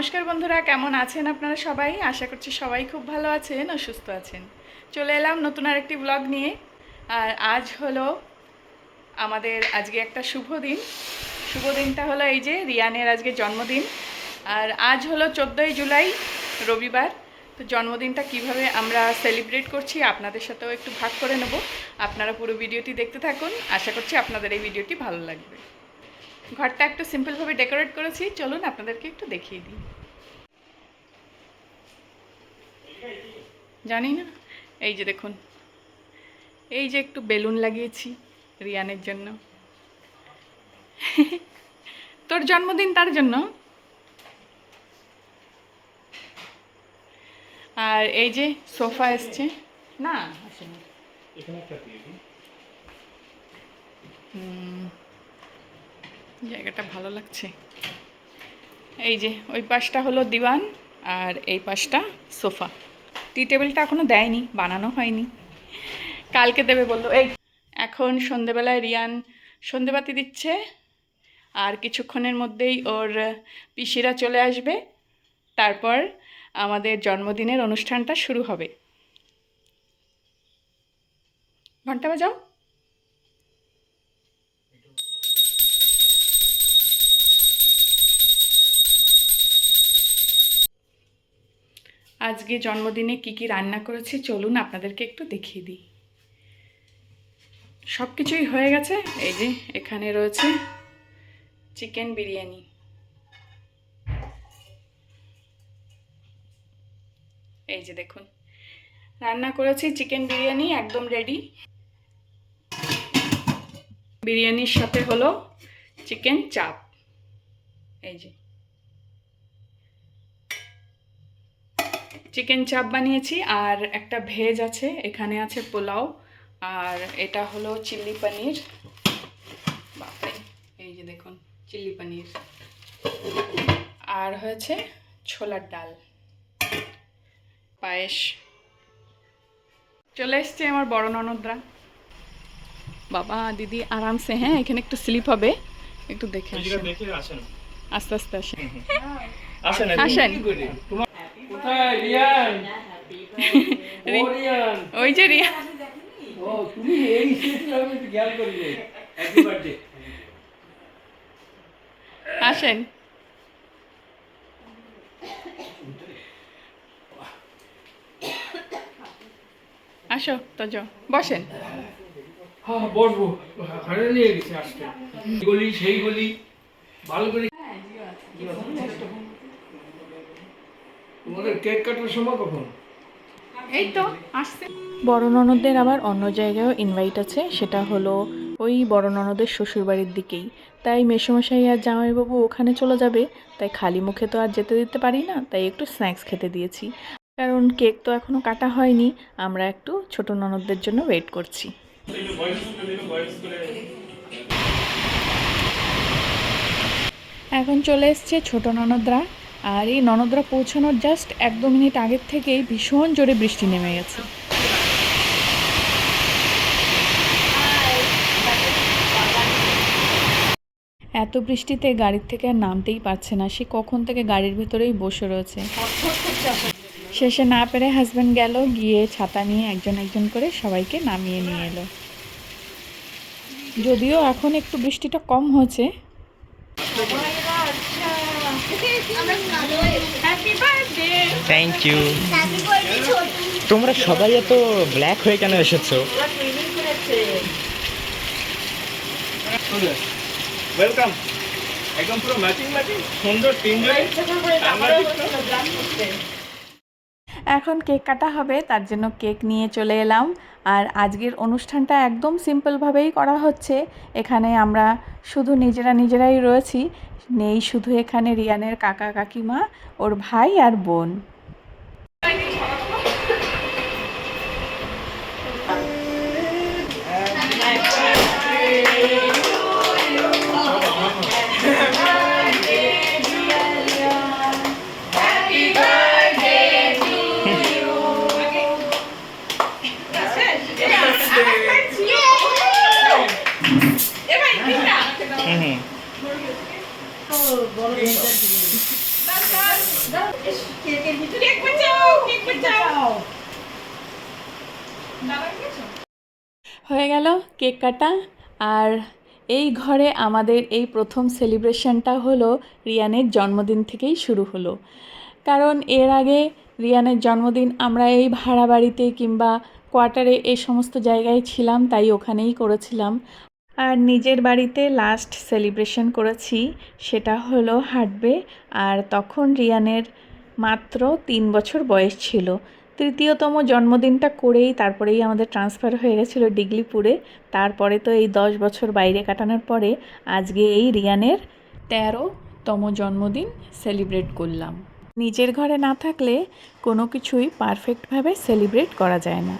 আছেন আপনারা সবাই? আশা করছি সবাই খুব ভালো আছেন ও সুস্থ আছেন। চলে এলাম নতুন আরেকটি ব্লগ নিয়ে। আর আজ হলো আমাদের আজকে একটা শুভ দিন। শুভ দিনটা হলো এই যে রিয়ানের আজকে জন্মদিন। আর আজ হলো চোদ্দোই জুলাই, রবিবার। তো জন্মদিনটা কীভাবে আমরা সেলিব্রেট করছি আপনাদের সাথেও একটু ভাগ করে নেব। আপনারা পুরো ভিডিওটি দেখতে থাকুন। আশা করছি আপনাদের এই ভিডিওটি ভালো লাগবে। ঘরটা একটু সিম্পলভাবে ডেকোরেট করেছি চলুন আপনাদেরকে একটু দেখিয়ে দিই। জানি না? এই যে দেখুন। এই যে একটু বেলুন লাগিয়েছি রিয়ানের জন্য। তোর জন্মদিন তার জন্য। আর এই যে সোফা এসছে। না আসেনি। হুম, জায়গাটা ভালো লাগছে। এই যে, ওই পাশটা হলো দিওয়ান আর এই পাশটা সোফা। টি টেবিলটা এখনও দেয়নি, বানানো হয়নি। কালকে দেবে বলল, এই, এখন সন্ধেবেলায় রিয়ান সন্ধেবাতি দিচ্ছে আর কিছুক্ষণের মধ্যেই ওর পিসিরা চলে আসবে। তারপর আমাদের জন্মদিনের অনুষ্ঠানটা শুরু হবে। ঘণ্টা বাজাও। আজকে জন্মদিনে কি কি রান্না করেছি চলুন আপনাদেরকে একটু দেখিয়ে দিই। সব কিছুই হয়ে গেছে, এই যে এখানে রয়েছে চিকেন বিরিয়ানি। এই যে দেখুন, রান্না করেছি চিকেন বিরিয়ানি একদম রেডি বিরিয়ানির সাথে হলো চিকেন চাপ। এই যে চিকেন চাপ বানিয়েছি আর একটা ভেজ আছে এখানে আছে পোলাও আর এটা হলো চিলি পনির বাপরে এই যে দেখুন চিল্লি পনির আর হয়েছে ছোলার ডাল। পায়েস। চলে এসছে আমার বড় ননদরা। বাবা দিদি আরামসে হ্যাঁ এখানে একটু স্লিপ হবে। একটু দেখে আসেন। আস্তে আস্তে আসেন আসেন। আসেন। কোথায় রিয়ান? ও রিয়ান। ওই যে রিয়া ও তুমি এই স্টেজে আমি একটু খেয়াল করি হ্যাপি বার্থডে আসেন। আসো তো যাও বসেন। হ্যাঁ বসবো। হারে নিয়ে গেছে আসতে। গলি সেই গলি। ভালো করে তোমাদের কেক কাটার সময় কখন? এই তো আসছে। বড় ননদদের আবার অন্য জায়গায়ও ইনভাইট আছে সেটা হলো ওই বড় ননদের শ্বশুরবাড়ির দিকেই। তাই মেসোমশাই আর জামাইবাবু ওখানে চলে যাবে তাই খালি মুখে তো আর যেতে দিতে পারি না তাই একটু স্ন্যাক্স খেতে দিয়েছি। কারণ কেক তো এখনও কাটা হয়নি আমরা একটু ছোট ননদদের জন্য ওয়েট করছি। এখন চলে এসছে ছোট ননদরা। আর এই ননদরা পৌঁছানোর জাস্ট এক দু মিনিট আগের থেকেই ভীষণ জোরে বৃষ্টি নেমে গেছে। এত বৃষ্টিতে গাড়ির থেকে আর নামতেই পারছে না, সে কখন থেকে গাড়ির ভিতরেই বসে রয়েছে। শেষে না পেরে হাজব্যান্ড গেল, গিয়ে ছাতা নিয়ে একজন একজন করে সবাইকে নামিয়ে নিয়ে এলো। যদিও এখন একটু বৃষ্টিটা কম হয়েছে। থ্যাংক ইউ তোমরা সবাই এত ব্ল্যাক হয়ে কেন এসেছ? ওয়েলকাম একদম পুরো ম্যাচিং ম্যাচিং সুন্দর তিনজন এখন কেক কাটা হবে, তার জন্য কেক নিয়ে চলে এলাম। আর আজকের অনুষ্ঠানটা একদম সিম্পলভাবেই করা হচ্ছে। এখানে আমরা শুধু নিজেরা নিজেরাই রয়েছি। নেই শুধু এখানে রিয়ানের কাকা কাকিমা, ওর ভাই আর বোন। কেক কাটা। আর এই ঘরে আমাদের এই প্রথম সেলিব্রেশনটা হলো রিয়ানের জন্মদিন থেকেই শুরু হলো। কারণ এর আগে রিয়ানের জন্মদিন আমরা এই ভাড়া বাড়িতে কিংবা কোয়ার্টারে এই সমস্ত জায়গায় ছিলাম, তাই ওখানেই করেছিলাম। আর নিজের বাড়িতে লাস্ট সেলিব্রেশন করেছি, সেটা হলো হাটবে। আর তখন রিয়ানের মাত্র তিন বছর বয়স ছিল। তৃতীয়তম জন্মদিনটা করেই তারপরেই আমাদের ট্রান্সফার হয়ে গেছিল ডিগলিপুরে। তারপরে তো এই দশ বছর বাইরে কাটানোর পরে আজকে এই রিয়ানের তেরোতম জন্মদিন সেলিব্রেট করলাম। নিজের ঘরে না থাকলে কোনো কিছুই পারফেক্টভাবে সেলিব্রেট করা যায় না।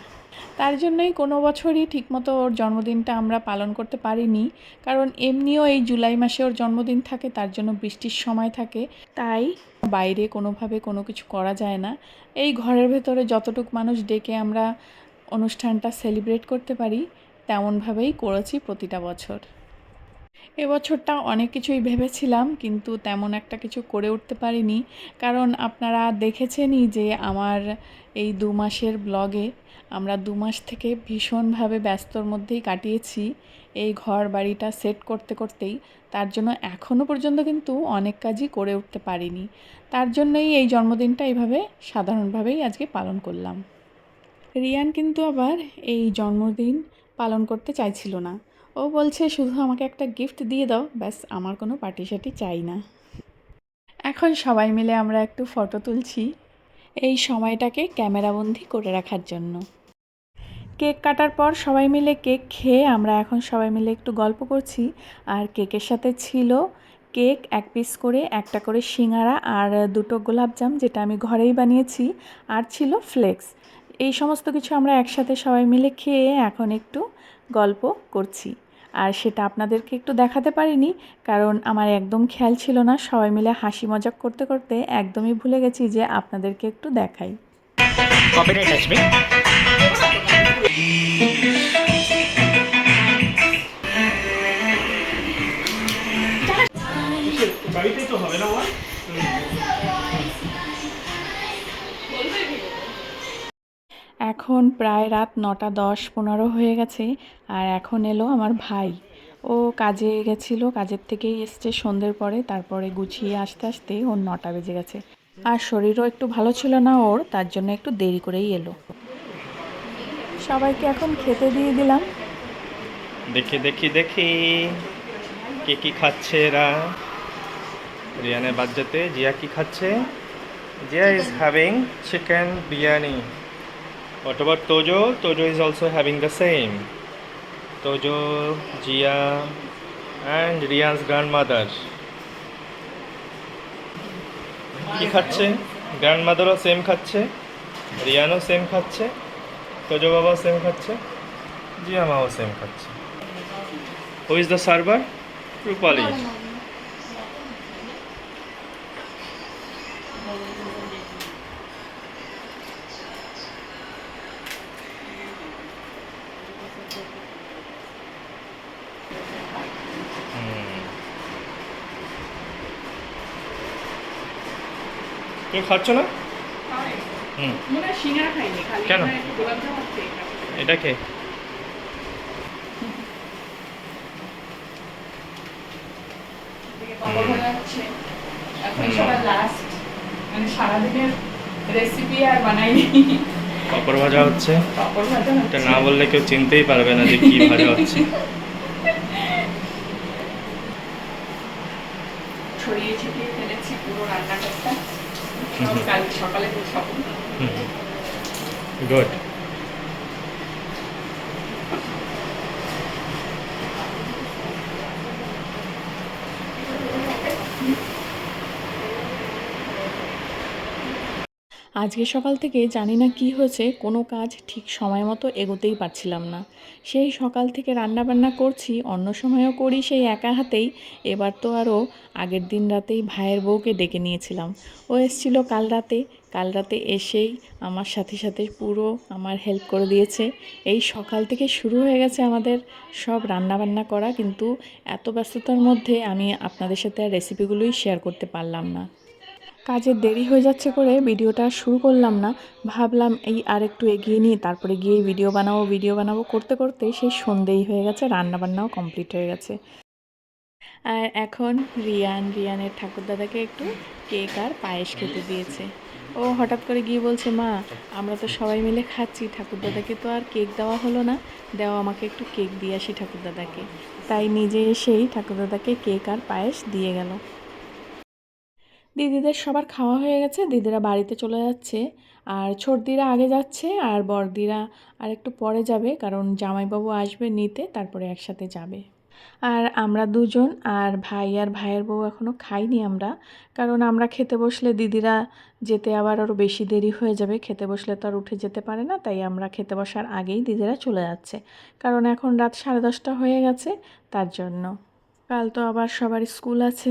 তার জন্যই কোনো বছরই ঠিকমতো ওর জন্মদিনটা আমরা পালন করতে পারিনি। কারণ এমনিও এই জুলাই মাসে ওর জন্মদিন থাকে, তার জন্য বৃষ্টির সময় থাকে। তাই বাইরে কোনোভাবে কোনো কিছু করা যায় না। এই ঘরের ভেতরে যতটুক মানুষ ডেকে আমরা অনুষ্ঠানটা সেলিব্রেট করতে পারি, তেমনভাবেই করেছি প্রতিটা বছর। এবছরটা অনেক কিছুই ভেবেছিলাম, কিন্তু তেমন একটা কিছু করে উঠতে পারিনি। কারণ আপনারা দেখেছেনই যে আমার এই দু মাসের ব্লগে আমরা দু মাস থেকে ভীষণভাবে ব্যস্তর মধ্যেই কাটিয়েছি। এই ঘর বাড়িটা সেট করতে করতেই তার জন্য এখনও পর্যন্ত কিন্তু অনেক কাজই করে উঠতে পারিনি। তার জন্যই এই জন্মদিনটা এইভাবে সাধারণভাবেই আজকে পালন করলাম। রিয়ান কিন্তু আবার এই জন্মদিন পালন করতে চাইছিল না। ও বলছে, শুধু আমাকে একটা গিফট দিয়ে দাও, ব্যাস, আমার কোনো পার্টি সার্টি চাই না। এখন সবাই মিলে আমরা একটু ফটো তুলছি এই সময়টাকে ক্যামেরাবন্দি করে রাখার জন্য। কেক কাটার পর সবাই মিলে কেক খেয়ে আমরা এখন সবাই মিলে একটু গল্প করছি। আর কেকের সাথে ছিল কেক, এক পিস করে, একটা করে সিঙ্গারা আর দুটো গোলাপজাম যেটা আমি ঘরেই বানিয়েছি। আর ছিল ফ্লেক্স এই সমস্ত কিছু আমরা একসাথে সবাই মিলে খেয়ে এখন একটু গল্প করছি। আর সেটা আপনাদেরকে একটু দেখাতে পারিনি কারণ আমার একদম খেয়াল ছিল না। সবাই মিলে হাসি মজাক করতে করতে একদমই ভুলে গেছি যে আপনাদেরকে একটু দেখাই। বাড়িতেই তো হবে না এখন প্রায় রাত নটা দশ পনেরো হয়ে গেছে আর এখন এলো আমার ভাই। ও কাজে গেছিল, কাজের থেকেই এসছে সন্ধ্যের পরে, তারপরে গুছিয়ে আসতে আসতে ওর নটা বেজে গেছে। আর শরীরও একটু ভালো ছিল না ওর, তার জন্য একটু দেরি করেই এলো। সবাইকে এখন খেতে দিয়ে দিলাম। দেখি দেখি দেখি, কে কি খাচ্ছে এরা? রিয়ানের বাচ্চাতে জিয়া কি খাচ্ছে? Jiya is having chicken biryani what about Tojo Tojo is also having the same Tojo Jiya and Riyan's grand কি খাচ্ছে? গ্র্যান্ড মাদারও সেম খাচ্ছে রিয়ানও সেম খাচ্ছে তোজো বাবাও সেম খাচ্ছে জিয়া মাও সেম খাচ্ছে। Who is the server? Rupali. তুমি খাচ্ছ না? হুম। কেন? এটা কে? পাপড় ভাজা হচ্ছে। এটা না বললে কেউ চিনতেই পারবে না যে কি ভাজা হচ্ছে। ছড়িয়ে ছিটিয়ে ফেলেছি পুরো রান্নাঘরটা। কাল সকালে গুড আজকে সকাল থেকে জানি না কি হয়েছে, কোনো কাজ ঠিক সময় মতো এগোতেই পারছিলাম না। সেই সকাল থেকে রান্না বান্না করছি, অন্য সময়ও করি সেই একা হাতেই। এবার তো আরও আগের দিন রাতেই ভাইয়ের বউকে ডেকে নিয়েছিলাম। ও এসেছিল কাল রাতে কাল রাতে এসেই আমার সাথে সাথে পুরো আমার হেল্প করে দিয়েছে। এই সকাল থেকে শুরু হয়ে গেছে আমাদের সব রান্না বান্না করা, কিন্তু এত ব্যস্ততার মধ্যে আমি আপনাদের সাথে আর রেসিপিগুলোই শেয়ার করতে পারলাম না। কাজের দেরি হয়ে যাচ্ছে করে ভিডিওটা শুরু করলাম না। ভাবলাম এই আর একটু এগিয়ে নিয়ে তারপরে গিয়ে ভিডিও বানাবো ভিডিও বানাবো। করতে করতে সেই সন্ধেই হয়ে গেছে, রান্নাবান্নাও কমপ্লিট হয়ে গেছে। আর এখন রিয়ান, রিয়ানের ঠাকুরদাদাকে একটু কেক আর পায়েস খেতে দিয়েছে। ও হঠাৎ করে গিয়ে বলছে, মা, আমরা তো সবাই মিলে খাচ্ছি, ঠাকুরদাদাকে তো আর কেক দেওয়া হলো না। দেওয়া আমাকে একটু কেক দিয়ে আসি ঠাকুরদাদাকে। তাই নিজে এসেই ঠাকুরদাদাকে কেক আর পায়েস দিয়ে গেল। দিদিদের সবার খাওয়া হয়ে গেছে, দিদিরা বাড়িতে চলে যাচ্ছে। আর ছোটদিরা আগে যাচ্ছে, আর বড়দিরা আর একটু পরে যাবে, কারণ জামাইবাবু আসবে নিতে, তারপরে একসাথে যাবে। আর আমরা দুজন, আর ভাই আর ভাইয়ের বউ এখনও খাইনি আমরা, কারণ আমরা খেতে বসলে দিদিরা যেতে আবার আরও বেশি দেরি হয়ে যাবে, খেতে বসলে তো আর উঠে যেতে পারে না, তাই আমরা খেতে বসার আগেই দিদিরা চলে যাচ্ছে। কারণ এখন রাত সাড়ে দশটা হয়ে গেছে, তার জন্য। কাল তো আবার সবার স্কুল আছে।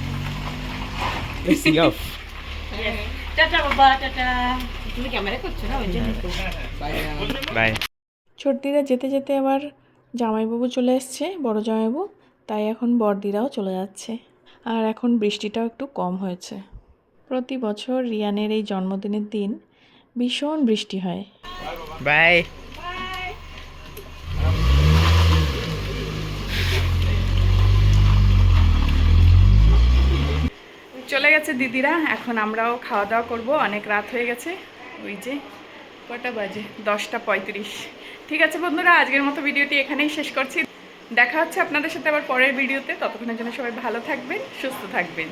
Easy off. টাটা বাবা টাটা তুমি ক্যামেরা করছ না ওই জন্য Bye. ছোটদিরা যেতে যেতে আবার জামাইবাবু চলে এসছে বড় জামাইবাবু তাই এখন বড়দিরাও চলে যাচ্ছে আর এখন বৃষ্টিটাও একটু কম হয়েছে প্রতি বছর রিয়ানের এই জন্মদিনের দিন ভীষণ বৃষ্টি হয় Bye. চলে গেছে দিদিরা, এখন আমরাও খাওয়া দাওয়া করব। অনেক রাত হয়ে গেছে। ওই যে কটা বাজে? দশটা পঁয়ত্রিশ। ঠিক আছে বন্ধুরা, আজকের মতো ভিডিওটি এখানেই শেষ করছি। দেখা হচ্ছে আপনাদের সাথে আবার পরের ভিডিওতে। ততক্ষণের জন্য সবাই ভালো থাকবেন, সুস্থ থাকবেন।